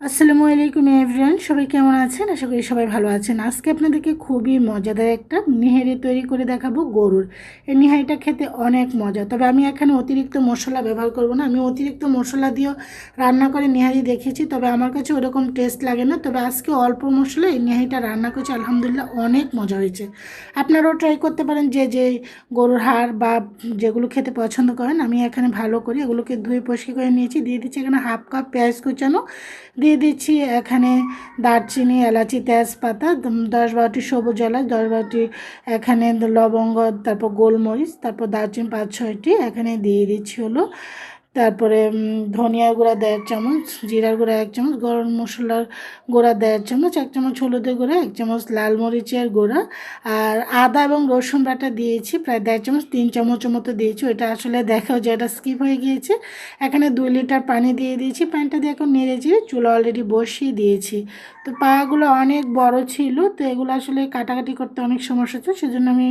আসসালামু আলাইকুম এভরিওয়ান, সবাই কেমন আছেন? আশা করি সবাই ভালো আছেন। আজকে আপনাদেরকে খুবই মজাদার একটা নিহারি তৈরি করে দেখাবো গরুর। এই নিহারিটা খেতে অনেক মজা। তবে আমি এখানে অতিরিক্ত মশলা ব্যবহার করব না। আমি অতিরিক্ত মশলা দিয়েও রান্না করে নিহারি দেখেছি, তবে আমার কাছে ওরকম টেস্ট লাগে না। তবে আজকে অল্প মশলা এই নিহারিটা রান্না করেছি। আলহামদুলিল্লাহ অনেক মজা হয়েছে। আপনারাও ট্রাই করতে পারেন যে যে গরুর হাড় বা যেগুলো খেতে পছন্দ করেন, আমি এখানে ভালো করি। এগুলোকে ধুয়ে পরিষ্কার করে নিয়েছি। দিয়ে দিচ্ছি এখানে হাফ কাপ পেঁয়াজ কুচানো। দিয়ে দিচ্ছি। এখানে দারচিনি, এলাচি, তেজপাতা দশ বারোটি সবুজ এলাচ, দশ বারোটি এখানে লবঙ্গ, তারপর গোলমরিচ, তারপর দারচিনি পাঁচ ছয়টি এখানে দিয়ে দিচ্ছি হলো। তারপরে ধনিয়ার গুঁড়া দেড় চামচ, জিরার গুঁড়া এক চামচ, গরম মশলার গুঁড়া দেড় চামচ, এক চামচ হলুদের গুঁড়া, এক চামচ লাল মরিচের গুঁড়া, আর আদা এবং রসুন বাটা দিয়েছি, প্রায় দেড় চামচ, তিন চামচের মতো দিয়েছি। ওইটা আসলে দেখাও যে এটা স্কিপ হয়ে গিয়েছে। এখানে দুই লিটার পানি দিয়ে দিয়েছি, পানিটা দিয়ে এখন নেড়েছি চুলো অলরেডি বসিয়ে দিয়েছি। তো পাগুলো অনেক বড় ছিল, তো এগুলো আসলে কাটাকাটি করতে অনেক সমস্যা হচ্ছে, সেজন্য আমি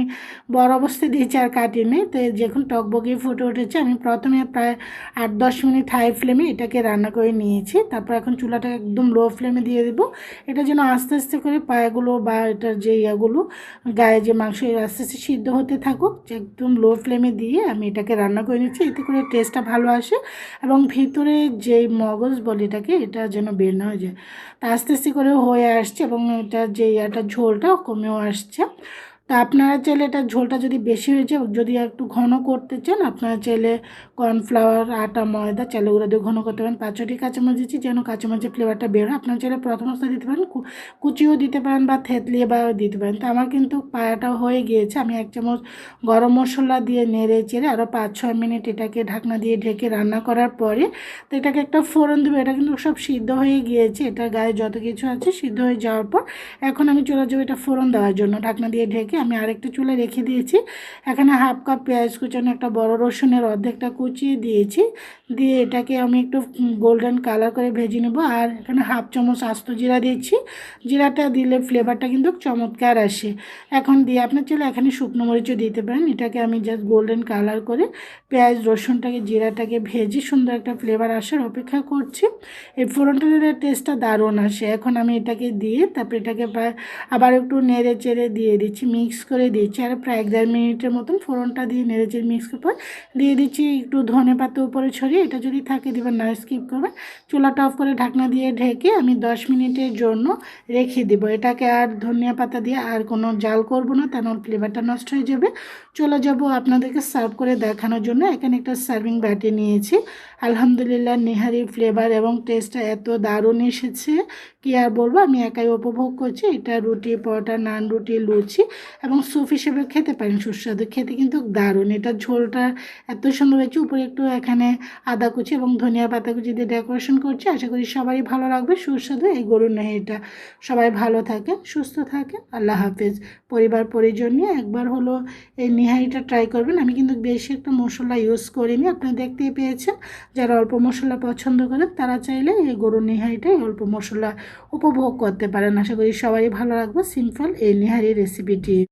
বড় অবস্থায় দিয়েছি আর কাটিনি। তো যখন টকবগিয়ে ফুটে উঠেছে, আমি প্রথমে প্রায় আট দশ মিনিট হাই ফ্লেমে এটাকে রান্না করে নিয়েছি। তারপর এখন চুলাটা একদম লো ফ্লেমে দিয়ে দেবো। এটা যেন আস্তে আস্তে করে পায়েগুলো বা এটার যে ইয়াগুলো গায়ে যে মাংস আস্তে আস্তে সিদ্ধ হতে থাকুক একদম লো ফ্লেমে দিয়ে আমি এটাকে রান্না করে নিচ্ছি। এতে করে টেস্টটা ভালো আসে এবং ভিতরে যে মগজ বলে এটাকে, এটা যেন বের না হয়ে যায়। তা আস্তে আস্তে করে হয়ে আসছে এবং এটা যে ইয়াটা ঝোলটা কমেও আসছে। তা আপনারা চাইলে এটা ঝোলটা যদি বেশি হয়ে যায় যদি একটু ঘন করতে চান, আপনারা চাইলে কর্নফ্লাওয়ার, আটা, ময়দা চালে গুঁড়ো দিয়ে ঘন করতে পারেন। পাঁচটি কাঁচামরিচ দিচ্ছি যেন কাঁচামরিচের ফ্লেভারটা বের আপনারা চাইলে প্রথম অবস্থা দিতে পারেন কুচিও দিতে পারেন বা থেতলিয়ে বা দিতে পারেন। তো আমার কিন্তু পায়াটা হয়ে গিয়েছে। আমি এক চামচ গরম মশলা দিয়ে নেড়ে চেড়ে আরও পাঁচ ছয় মিনিট এটাকে ঢাকনা দিয়ে ঢেকে রান্না করার পরে, তো এটাকে একটা ফোড়ন দেবো। এটা কিন্তু সব সিদ্ধ হয়ে গিয়েছে। এটা গায়ে যত কিছু আছে সিদ্ধ হয়ে যাওয়ার পর, এখন আমি চলে যাব এটা ফোড়ন দেওয়ার জন্য। ঢাকনা দিয়ে ঢেকে আমি আরেকটা চুলে রেখে দিয়েছি। এখানে হাফ কাপ পেঁয়াজ কুচানো একটা বড় রসুনের অর্ধেকটা কুচিয়ে দিয়েছি। দিয়ে এটাকে আমি একটু গোল্ডেন কালার করে ভেজে নেব। আর এখানে হাফ চামচ আস্ত জিরা দিয়েছি। জিরাটা দিলে ফ্লেভারটা কিন্তু চমৎকার আসে। এখন দিয়ে আপনার চলে এখানে শুকনো মরিচও দিতে পারেন। এটাকে আমি জাস্ট গোল্ডেন কালার করে পেঁয়াজ, রসুনটাকে, জিরাটাকে ভেজে সুন্দর একটা ফ্লেভার আসার অপেক্ষা করছি। এই ফোড়নটা দিলে টেস্টটা দারুণ আসে। এখন আমি এটাকে দিয়ে তারপরে এটাকে আবার একটু নেড়ে চেড়ে দিয়ে দিচ্ছি। মিক্স করে দিচ্ছি। আর প্রায় এক দেড় মিনিটের মতন ফোড়নটা দিয়ে নেড়ে চেড়ে মিক্স পর দিয়ে দিচ্ছি একটু ধনে পাতা উপরে ছড়িয়ে। এটা যদি থাকে দিবেন, না স্কিপ করবেন। চুলাটা অফ করে ঢাকনা দিয়ে ঢেকে আমি দশ মিনিটের জন্য রেখে দেবো। এটাকে আর ধনিয়া পাতা দিয়ে আর কোনো জাল করব না তা নাহলে ফ্লেভারটা নষ্ট হয়ে যাবে। চলে যাব আপনাদেরকে সার্ভ করে দেখানোর জন্য। এখানে একটা সার্ভিং ব্যাটে নিয়েছি। আলহামদুলিল্লাহ নেহারি ফ্লেভার এবং টেস্টটা এত দারুণ এসেছে। কি আর বলব, আমি একাই উপভোগ করছি। এটা রুটি, পরোটা, নান রুটি, লুচি। এবং স্যুপ হিসেবে খেতে পারেন, সুস্বাদু খেতে। কিন্তু দারুণ, এটা ঝোলটা এত সুন্দর হয়েছে। উপরে একটু এখানে আদা কুচি এবং ধনিয়া পাতা কুচি দিয়ে ডেকোরেশন করছি। আশা করি সবারই ভালো লাগবে। সুস্বাদু এই গরুর নেহারিটা সবাই ভালো থাকে সুস্থ থাকে আল্লাহ হাফেজ। পরিবার, পরিজন নিয়ে একবার হলো এই নিহারিটা ট্রাই করবেন। আমি কিন্তু বেশি একটা মশলা ইউজ করিনি, আপনি দেখতেই পেয়েছেন। যারা অল্প মশলা পছন্দ করেন, তারা চাইলে এই গরুর নিহারিটাই অল্প মশলা উপভোগ করতে পারেন। আশা করি সবারই ভালো লাগবে। সিম্পল এই নিহারি রেসিপিটি